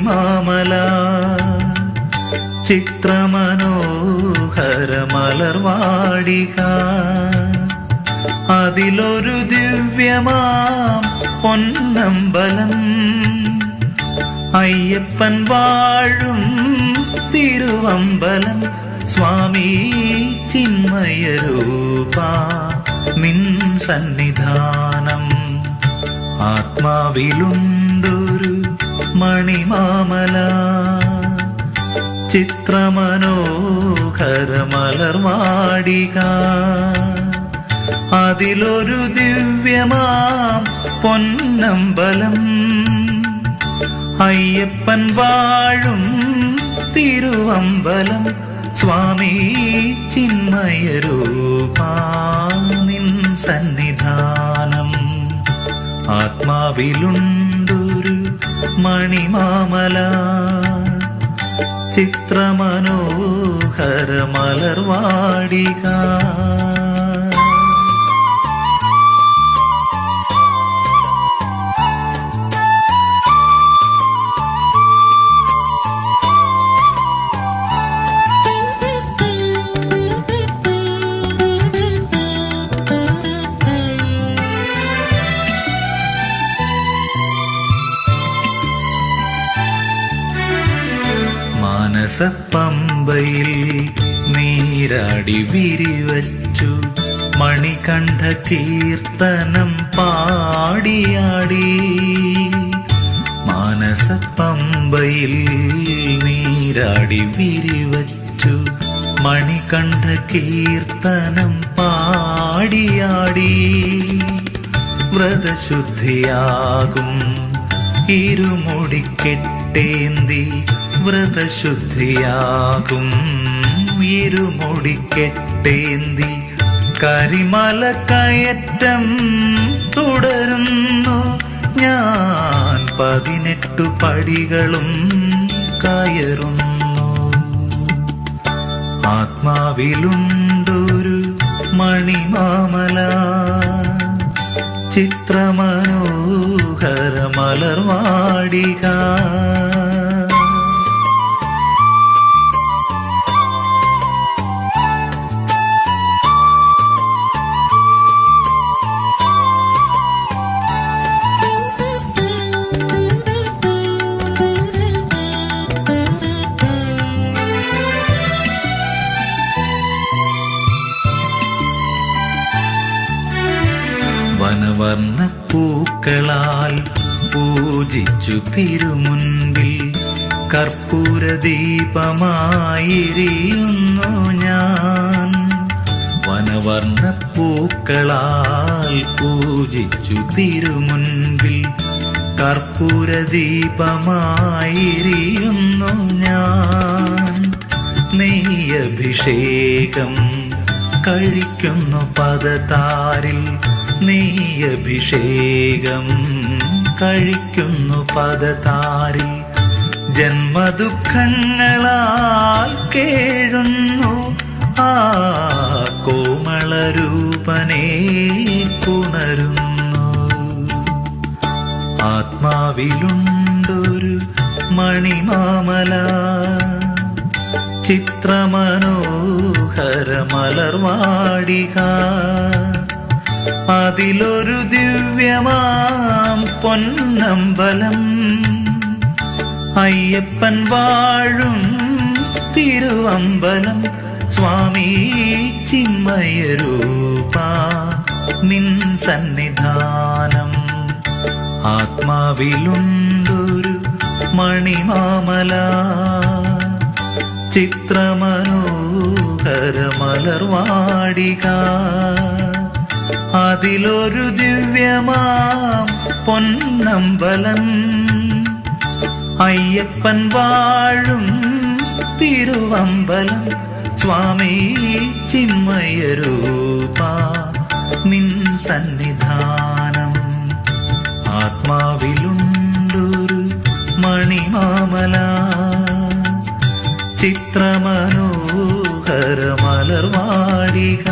മണിമാമല ചിത്രമനോഹര മലർവാടിക അതിലൊരു ദിവ്യമാം പൊന്നമ്പലം. അയ്യപ്പൻ വാഴും തിരുവമ്പലം. സ്വാമി ചിന്മയരൂപ നിൻ സന്നിധാനം. ആത്മാവിലുണ്ടൊരു മണിമാമല ചിത്രമനോഹര മലർവാടിക അതിലൊരു ദിവ്യമാം പൊന്നമ്പലം അയ്യപ്പൻ വാഴും തിരുവമ്പലം സ്വാമി ചിന്മയരൂപാനിൻ സന്നിധാനം. ആത്മാവിലുണ്ടൊരു മണിമാമല. ചിത്രമനോഹര മലർവാടിക. മാനസപ്പമ്പയിൽ നീരാടി വിരിവച്ചു. മണികണ്ഠ കീർത്തനം പാടിയാടി. മാനസപ്പമ്പയിൽ നീരാടി വിരിവച്ചു. മണികണ്ഠ കീർത്തനം പാടിയാടി. വ്രതശുദ്ധിയാകും ഇരുമുടിക്കെട്ടേന്തി വ്രതശുദ്ധിയാകും. ഇരുമുടിക്കെട്ടേന്തി കരിമല കയറ്റം തുടരുന്നു. ഞാൻ പതിനെട്ടു പടികളും കയറുന്നു. ആത്മാവിലുണ്ടൊരു മണിമാമല. ചിത്രമനോഹര മലർവാടിക വനവർണ പൂക്കളാൽ പൂജിച്ചു തിരുമുൻപിൽ കർപ്പൂര ദീപമായിരിയുന്നു ഞാൻ. വനവർണ പൂക്കളാൽ പൂജിച്ചു തിരുമുൻപിൽ കർപ്പൂര ദീപമായിരിയുന്നു ഞാൻ. നെയ്യഭിഷേകം കഴിക്കുന്നു പദതാരിൽ. നെയ്യഭിഷേകം കഴിക്കുന്നു പദതാരിൽ. ജന്മദുഃഖങ്ങളാൽ കേഴുന്നു. ആ കോമളരൂപനെ പുണരുന്നു. ആത്മാവിലുണ്ടൊരു മണിമാമല. ചിത്രമനോഹര മലർവാടിക. അതിലൊരു ദിവ്യമാം പൊന്നമ്പലം. അയ്യപ്പൻ വാഴും തിരുവമ്പലം. സ്വാമി ചിന്മയരൂപ നിൻ സന്നിധാനം. ആത്മാവിലുണ്ടൊരു മണിമാമല. ചിത്രമനോഹര മലർവാടിക. അതിലൊരു ദിവ്യമാം പൊന്നമ്പലം. അയ്യപ്പൻ വാഴും തിരുവമ്പലം. സ്വാമി ചിന്മയരൂപ നിൻ സന്നിധാനം. ആത്മാവിലുണ്ടൊരു മണിമാമല. ചിത്രമനോഹര മലർവാടിക